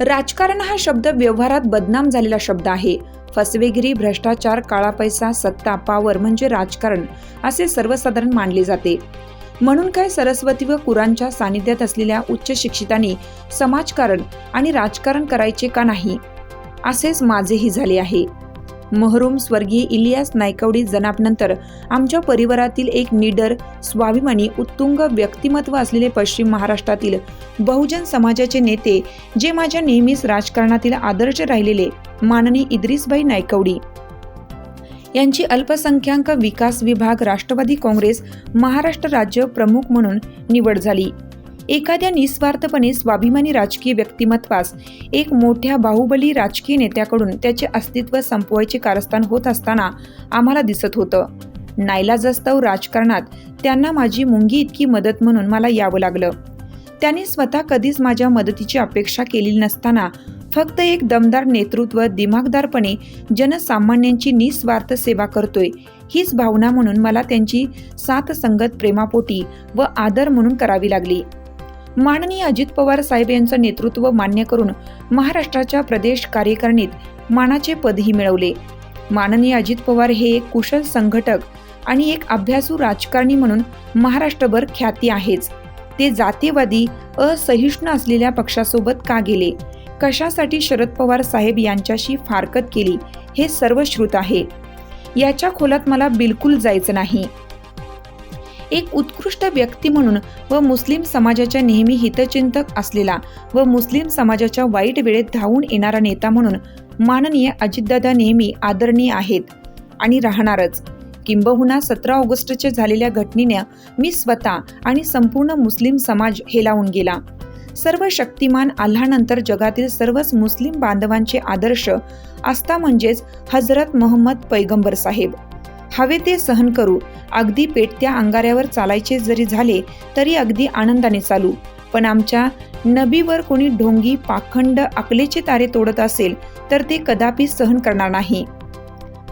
राजकारण हा शब्द व्यवहारात बदनाम झालेला शब्द आहे. फसवेगिरी भ्रष्टाचार काळा पैसा सत्ता पावर म्हणजे राजकारण असे सर्वसाधारण मानले जाते. म्हणून काय सरस्वती व कुरांच्या सानिध्यात असलेल्या उच्च शिक्षितांनी समाजकारण आणि राजकारण करायचे का नाही? असेच माझेही झाले आहे. महरूम स्वर्गीय इलियास नायकवडी जनाबनंतर आमच्या परिवारातील एक निडर स्वाभिमानी उत्तुंग व्यक्तिमत्व असलेले पश्चिम महाराष्ट्रातील बहुजन समाजाचे नेते जे माझ्या नेहमीच राजकारणातील आदर्श राहिलेले माननी इद्रिसभाई नायकवडी यांची अल्पसंख्याक विकास विभाग राष्ट्रवादी काँग्रेस महाराष्ट्र राज्य प्रमुख म्हणून निवड झाली. एखाद्या निस्वार्थपणे स्वाभिमानी राजकीय व्यक्तिमत्वास एक मोठ्या बाहुबली राजकीय नेत्याकडून त्याचे अस्तित्व संपवायचे कारस्थान होत असताना आम्हाला दिसत होतं. नाईलाजास्तव राजकारणात त्यांना माझी मुंगी इतकी मदत म्हणून मला यावं लागलं. त्यांनी स्वतः कधीच माझ्या मदतीची अपेक्षा केलेली नसताना फक्त एक दमदार नेतृत्व दिमागदारपणे जनसामान्यांची निस्वार्थ सेवा करतोय. हीच भावना म्हणून मला त्यांची साथ संगत प्रेमापोटी व आदर म्हणून करावी लागली. माननीय अजित पवार साहेब यांचं नेतृत्व मान्य करून महाराष्ट्राच्या प्रदेश कार्यकारिणीत मानाचे पदही मिळवले. माननीय अजित पवार हे एक कुशल संघटक आणि एक अभ्यासू राजकारणी म्हणून महाराष्ट्रभर ख्याती आहेच. ते जातीयवादी असहिष्णू असलेल्या पक्षासोबत का गेले? कशासाठी शरद पवार साहेब यांच्याशी फारकत केली? हे सर्व श्रुत आहे. याच्या खोलात मला बिलकुल जायचं नाही. एक उत्कृष्ट व्यक्ती म्हणून व मुस्लिम समाजाच्या नेहमी हितचिंतक असलेला व मुस्लिम समाजाच्या वाईट वेळेत धावून येणारा नेता म्हणून माननीय अजितदादा नेहमी आदरणीय आहेत आणि राहणारच. किंबहुना सतरा ऑगस्टच्या झालेल्या घटनेने मी स्वतः आणि संपूर्ण मुस्लिम समाज हेलावून गेला. सर्व शक्तिमान आल्हानंतर जगातील सर्वच मुस्लिम बांधवांचे आदर्श आस्था म्हणजेच हजरत मोहम्मद पैगंबर साहेब. हवे ते सहन करू अगदी पेटत्या अंगाऱ्यावर चालायचे जरी झाले तरी अगदी आनंदाने चालू. पण आमच्या नबीवर कोणी ढोंगी पाखंड अकलेचे तारे तोडत असेल तर ते कदापि सहन करणार नाही.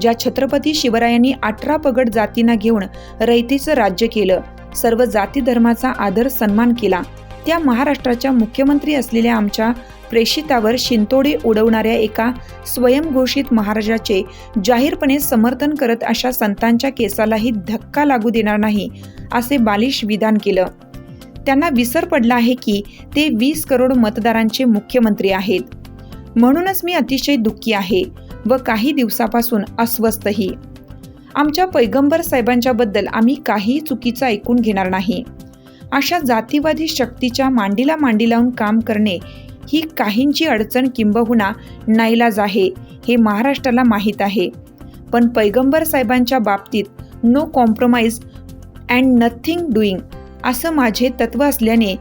ज्या छत्रपती शिवरायांनी अठरा पगड जातींना घेऊन रयतेचं राज्य केलं सर्व जाती धर्माचा आदर सन्मान केला. त्या महाराष्ट्राच्या मुख्यमंत्री असलेल्या आमच्या प्रेषितावर शिंतोडे उडवणाऱ्या एका स्वयंघोषित महाराजाचे जाहीरपणे समर्थन करत अशा संतांच्या केसालाही धक्का लागू देणार नाही असे बालिश विधान केलं. त्यांना विसर पडला आहे की ते वीस करोड मतदारांचे मुख्यमंत्री आहेत. म्हणूनच मी अतिशय दुःखी आहे. व काही दिवसापासून अस्वस्थही. आमच्या पैगंबर साहेबांच्याबद्दल आम्ही काही चुकीचं ऐकून घेणार नाही. अशा जातीवादी शक्तीच्या मांडीला मांडी लावून काम करणे ही काहींची अडचण किंबहुना नाईलाज आहे हे महाराष्ट्राला माहीत आहे. पण पैगंबर साहेबांच्या बाबतीत no compromise and nothing doing असं माझे तत्व असल्याने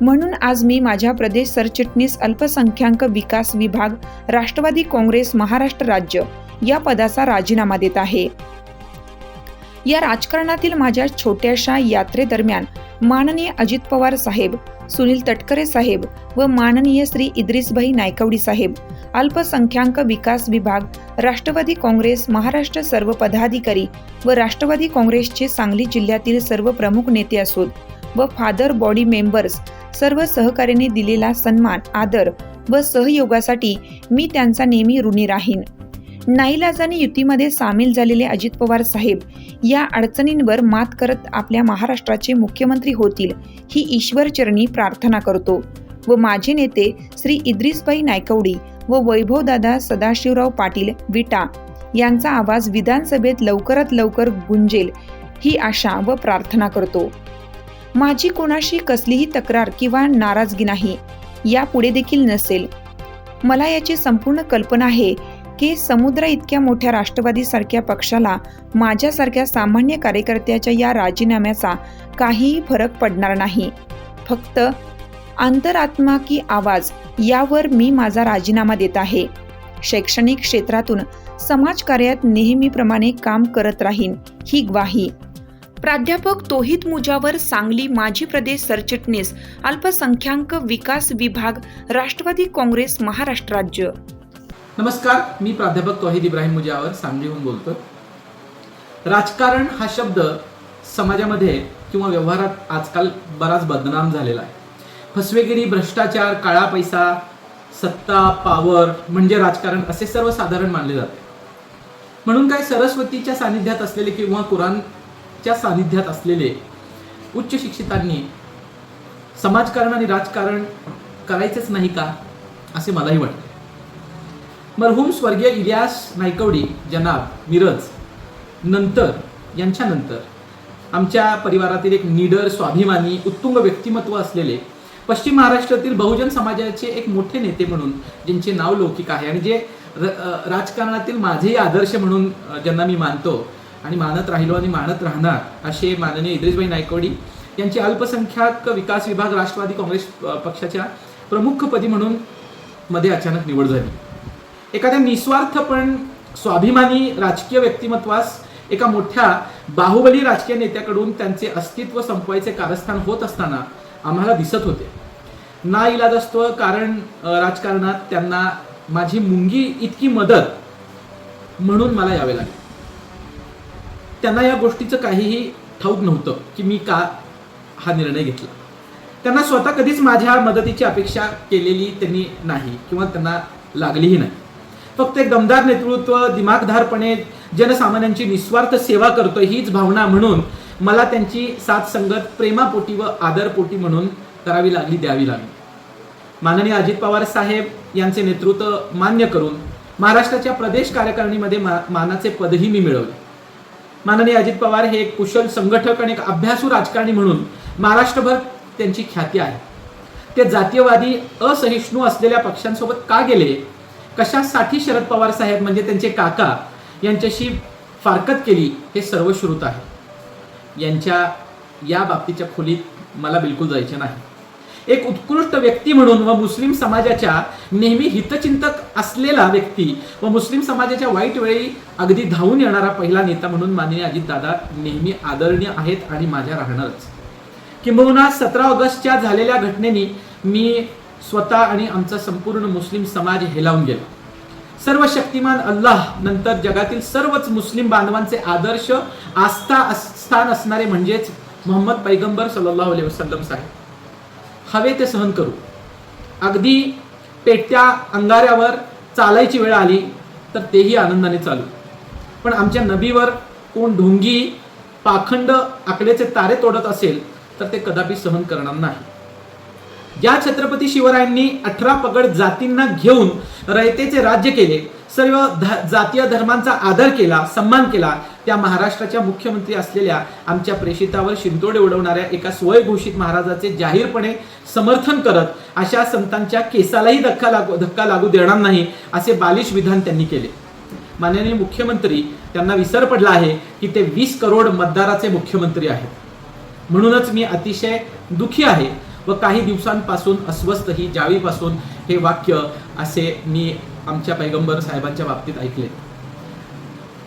म्हणून आज मी माझ्या प्रदेश सरचिटणीस अल्पसंख्याक विकास विभाग राष्ट्रवादी काँग्रेस महाराष्ट्र राज्य या पदाचा राजीनामा देत आहे. या राजकारणातील माझ्या छोट्याशा यात्रेदरम्यान माननीय अजित पवार साहेब सुनील तटकरे साहेब व माननीय श्री इद्रिसभाई नायकवडी साहेब अल्पसंख्याक विकास विभाग राष्ट्रवादी काँग्रेस महाराष्ट्र सर्व पदाधिकारी व राष्ट्रवादी काँग्रेसचे सांगली जिल्ह्यातील सर्व प्रमुख नेते असून व फादर बॉडी मेंबर्स सर्व सहकार्याने दिलेला सन्मान आदर व सहयोगासाठी मी त्यांचा नेहमी ऋणी राहीन. नाईलाजाने युतीमध्ये सामील झालेले अजित पवार साहेब या अडचणींवर मात करत आपल्या महाराष्ट्राचे मुख्यमंत्री होतील ही ईश्वरचरणी प्रार्थना करतो. व माझे नेते श्री इद्रिसबाई नायकवडी व वैभवदादा सदाशिवराव पाटील विटा यांचा आवाज विधानसभेत लवकरात लवकर गुंजेल ही आशा व प्रार्थना करतो. माझी कोणाशी कसलीही तक्रार किंवा नाराजगी नाही यापुढे देखील नसेल. मला याची संपूर्ण कल्पना आहे की समुद्र इतक्या मोठ्या राष्ट्रवादीसारख्या पक्षाला माझ्यासारख्या सामान्य कार्यकर्त्याच्या या राजीनाम्याचा काहीही फरक पडणार नाही. फक्त अंतरात्मा की आवाज यावर मी माझा राजीनामा देत आहे. शैक्षणिक क्षेत्रातून समाजकार्यात नेहमीप्रमाणे काम करत राहीन ही ग्वाही. प्राध्यापक तोहित मुजावर सांगली माजी प्रदेश सरचिटणीस अल्पसंख्याक विकास विभाग राष्ट्रवादी काँग्रेस महाराष्ट्र राज्य. नमस्कार मी प्राध्यापक तोहिद इब्राहिम मुजावर सांगलीहून बोलतो राजकारण हा शब्द समाजामध्ये किंवा व्यवहारात आजकाल बराच बदनाम झालेला आहे. फसवेगिरी भ्रष्टाचार काळा पैसा सत्ता पावर म्हणजे राजकारण असे सर्वसाधारण मानले जाते. म्हणून काय सरस्वतीच्या सानिध्यात असलेले किंवा कुराणच्या सानिध्यात असलेले उच्च शिक्षितांनी समाजकारण आणि राजकारण करायचेच नाही का असे मलाही वाटते. मरहूम स्वर्गीय इलियास नायकवडी जनाब मिरज नंतर यांच्यानंतर आमच्या परिवारातील एक निडर स्वाभिमानी उत्तुंग व्यक्तिमत्व असलेले पश्चिम महाराष्ट्रातील बहुजन समाजाचे एक मोठे नेते म्हणून ज्यांचे नाव लौकिक आहे आणि जे र- राजकारणातील माझेही आदर्श म्हणून ज्यांना मी मानतो आणि मानत राहिलो आणि मानत राहणार असे माननीय इद्रेशभाई नायकवडी यांची अल्पसंख्याक विकास विभाग राष्ट्रवादी काँग्रेस पक्षाच्या प्रमुखपदी म्हणून मध्ये अचानक निवड झाली. एखाद्या निस्वार्थ पण स्वाभिमानी राजकीय व्यक्तिमत्वास एका मोठ्या बाहुबली राजकीय नेत्याकडून त्यांचे अस्तित्व संपवायचे कारस्थान होत असताना आम्हाला दिसत होते. ना इलाजस्त्व कारण राजकारणात त्यांना माझी मुंगी इतकी मदत म्हणून मला यावे लागेल. त्यांना या गोष्टीचं काहीही ठाऊक नव्हतं की मी का हा निर्णय घेतला. त्यांना स्वतः कधीच माझ्या मदतीची अपेक्षा केलेली त्यांनी नाही किंवा त्यांना लागलीही नाही. फक्त एक दमदार नेतृत्व दिमागधारपणे जनसामान्यांची निस्वार्थ सेवा करतो हीच भावना म्हणून मला त्यांची साथ संगत प्रेमापोटी व आदरपोटी म्हणून करावी लागली द्यावी लागली. माननीय अजित पवार साहेब यांचे नेतृत्व मान्य करून महाराष्ट्राच्या प्रदेश कार्यकारिणीमध्ये मा मानाचे पदही मी मिळवले. माननीय अजित पवार हे एक कुशल संघटक आणि एक अभ्यासू राजकारणी म्हणून महाराष्ट्रभर त्यांची ख्याती आहे. ते जातीयवादी असहिष्णू असलेल्या पक्षांसोबत का गेले? कशासाठी शरद पवार साहेब म्हणजे त्यांचे काका यांच्याशी फारकत केली? हे सर्व श्रुत आहे. यांच्या या बाबतीच्या खोलीत मला बिलकुल जायचे नाही. एक उत्कृष्ट व्यक्ती म्हणून व मुस्लिम समाजाच्या नेहमी हितचिंतक असलेला व्यक्ती व मुस्लिम समाजाच्या वाईट वेळी अगदी धावून येणारा पहिला नेता म्हणून माननीय अजितदादा नेहमी आदरणीय आहेत आणि माझ्या राहणारच. किंबहुना सतरा ऑगस्टच्या झालेल्या घटनेनी मी स्वतः आणि आमचा संपूर्ण मुस्लिम समाज हेलावून गेला. सर्व शक्तिमान अल्लाह नंतर जगातील सर्वच मुस्लिम बांधवांचे आदर्श आस्था स्थान असणारे म्हणजेच मोहम्मद पैगंबर सल्लल्लाहु अलैहि वसल्लम साहेब. हवे ते सहन करू. अगदी पेट्या अंगाऱ्यावर चालायची वेळ आली तर तेही आनंदाने चालू. पण आमच्या नबीवर कोण ढोंगी पाखंड आकड्याचे तारे तोडत असेल तर ते कदापि सहन करणार नाही. ज्या छत्रपती शिवरायांनी अठरा पगड जातींना घेऊन रयतेचे राज्य केले. सर्व ध- जातीय धर्मांचा आदर केला सन्मान केला त्या महाराष्ट्राच्या मुख्यमंत्री असलेल्या आमच्या प्रेषितावर शिंतोडे उडवणाऱ्या एका स्वयंघोषित महाराजाचे जाहीरपणे समर्थन करत अशा संतांच्या केसालाही धक्का लागू धक्का लागू देणार नाही असे बालिश विधान त्यांनी केले. माननीय मुख्यमंत्री त्यांना विसर पडला आहे की ते वीस करोड मतदाराचे मुख्यमंत्री आहेत. म्हणूनच मी अतिशय दुखी आहे व काही दिवसांपासून अस्वस्थही जावीपासून हे वाक्य असे मी आमच्या पैगंबर साहेबांच्या बाबतीत ऐकले.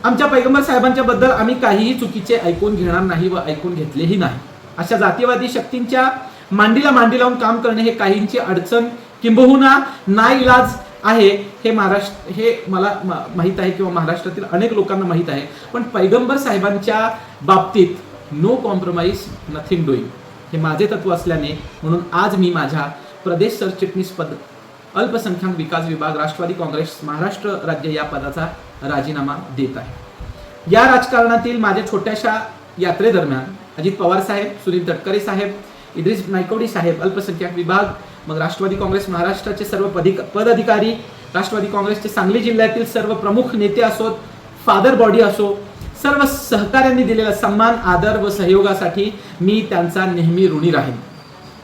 आमच्या पैगंबर साहेबांच्या बद्दल आम्ही काहीही चुकीचे ऐकून घेणार नाही व ऐकून घेतलेही नाही. अशा जातीवादी शक्तींच्या मांडीला मांडी लावून काम करणे हे काहींची अडचण किंबहुना नाईलाज आहे हे महाराष्ट्र हे मला माहीत आहे किंवा महाराष्ट्रातील अनेक लोकांना माहीत आहे. पण पैगंबर साहेबांच्या बाबतीत नो कॉम्प्रोमाइज नथिंग डुईंग हे माझे तत्व असल्याने म्हणून आज मी माझ्या प्रदेश सरचिटणीस पद अल्पसंख्याक विकास विभाग राष्ट्रवादी काँग्रेस महाराष्ट्र राज्य या पदाचा राजीनामा देत आहे. या राजकारणातील माझ्या छोट्याशा यात्रेदरम्यान अजित पवार साहेब सुनील तटकरे साहेब इद्रिस नायकोडी साहेब अल्पसंख्याक विभाग मग राष्ट्रवादी काँग्रेस महाराष्ट्राचे सर्व पदिक पदाधिकारी राष्ट्रवादी काँग्रेसचे सांगली जिल्ह्यातील सर्व प्रमुख नेते असोत फादर बॉडी असो सर्व सहकाऱ्यांनी दिलेला सन्मान आदर व सहयोगासाठी मी त्यांचा नेहमी ऋणी राहीन.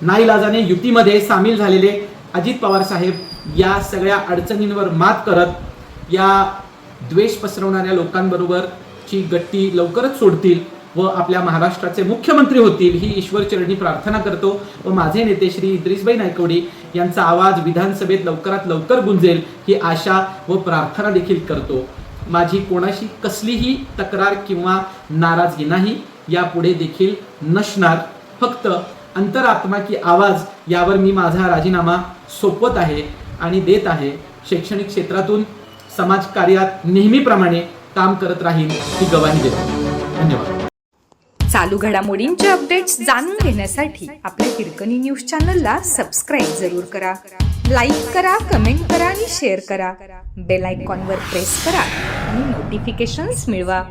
नाईलाजाने युतीमध्ये सामील झालेले अजित पवार साहेब या सगळ्या अडचणींवर मात करत या द्वेष पसरवणाऱ्या लोकांबरोबरची गट्टी लवकरच सोडतील व आपल्या महाराष्ट्राचे मुख्यमंत्री होतील ही ईश्वरचरणी प्रार्थना करतो व माझे नेते श्री इद्रिसबाई नायकवडी यांचा आवाज विधानसभेत लवकरात लवकर गुंजेल ही आशा व प्रार्थना देखील करतो. माझी कोणाशी कसलीही तक्रार किंवा नाराजगी नाही यापुढे देखील नसणार. फक्त अंतरात्मा की आवाज यावर मी माझा राजीनामा सोपवत आहे आणि देत आहे. शैक्षणिक क्षेत्रातून समाजकार्यात नेहमीप्रमाणे काम करत राहील ही गवाही देतो. धन्यवाद. चालू घडामोडींचे अपडेट्स जाणून घेण्यासाठी आपल्या हिरकणी न्यूज चॅनलला सबस्क्राईब जरूर करा. लाईक करा कमेंट करा आणि शेअर करा. बेल आयकॉनवर प्रेस करा आणि नोटिफिकेशन्स मिळवा.